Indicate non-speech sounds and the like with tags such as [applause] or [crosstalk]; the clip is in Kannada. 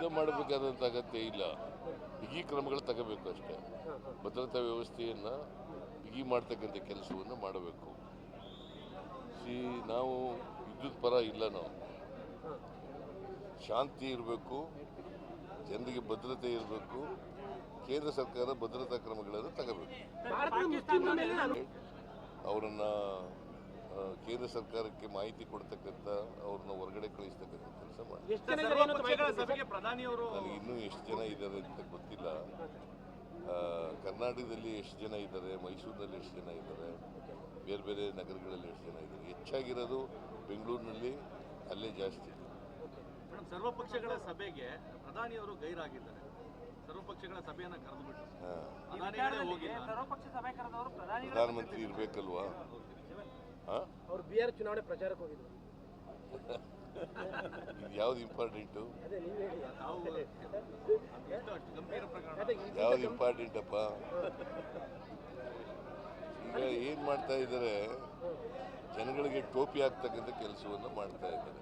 ಯುದ್ಧ ಮಾಡಬೇಕಾದಂಥ ಅಗತ್ಯ ಇಲ್ಲ. ಬಿಗಿ ಕ್ರಮಗಳು ತಗೋಬೇಕು ಅಷ್ಟೇ. ಭದ್ರತಾ ವ್ಯವಸ್ಥೆಯನ್ನು ಬಿಗಿ ಮಾಡ್ತಕ್ಕಂಥ ಕೆಲಸವನ್ನು ಮಾಡಬೇಕು. ಸಿ, ನಾವು ವಿದ್ಯುತ್ ಪರ ಇಲ್ಲ ನಾವು. ಶಾಂತಿ ಇರಬೇಕು, ಜನರಿಗೆ ಭದ್ರತೆ ಇರಬೇಕು, ಕೇಂದ್ರ ಸರ್ಕಾರ ಭದ್ರತಾ ಕ್ರಮಗಳನ್ನು ತಗೋಬೇಕು. ಅವರನ್ನು ಕೇಂದ್ರ ಸರ್ಕಾರಕ್ಕೆ ಮಾಹಿತಿ ಕೊಡ್ತಕ್ಕಂಥ ಅವ್ರನ್ನ ಹೊರಗಡೆ ಇನ್ನೂ ಎಷ್ಟು ಜನ ಇದ್ದಾರೆ ಅಂತ ಗೊತ್ತಿಲ್ಲ. ಕರ್ನಾಟಕದಲ್ಲಿ ಎಷ್ಟು ಜನ ಇದ್ದಾರೆ ಮೈಸೂರಿನಲ್ಲಿ ಎಷ್ಟು ಜನ ಇದ್ದಾರೆ ಬೇರೆ ಬೇರೆ ನಗರಗಳಲ್ಲಿ ಎಷ್ಟು ಜನ ಇದ್ದಾರೆ. ಹೆಚ್ಚಾಗಿರೋದು ಬೆಂಗಳೂರಿನಲ್ಲಿ ಅಲ್ಲೇ ಜಾಸ್ತಿ. ಸರ್ವಪಕ್ಷಗಳ ಸರ್ವ ಪಕ್ಷಗಳ ಸಭೆಗೆ ಪ್ರಧಾನಿಯವರು ಗೈರಾಗಿದ್ದಾರೆ. ಸರ್ವಪಕ್ಷಗಳ ಸಭೆಯನ್ನು ಪ್ರಧಾನಮಂತ್ರಿ ಇರಬೇಕಲ್ವಾ? ಹಾಂ? ಅವ್ರು ಬಿಹಾರ್ ಚುನಾವಣೆ ಪ್ರಚಾರಕ್ಕೆ ಹೋಗಿದ್ರು. [laughs] ಯಾವ್ದು ಇಂಪಾರ್ಟೆಂಟು ಯಾವ್ದು ಇಂಪಾರ್ಟೆಂಟಪ್ಪ ಈಗ ಏನು ಮಾಡ್ತಾ ಇದ್ದಾರೆ ಜನಗಳಿಗೆ ಟೋಪಿ ಆಗ್ತಕ್ಕಂಥ ಕೆಲಸವನ್ನು ಮಾಡ್ತಾ ಇದ್ದಾರೆ.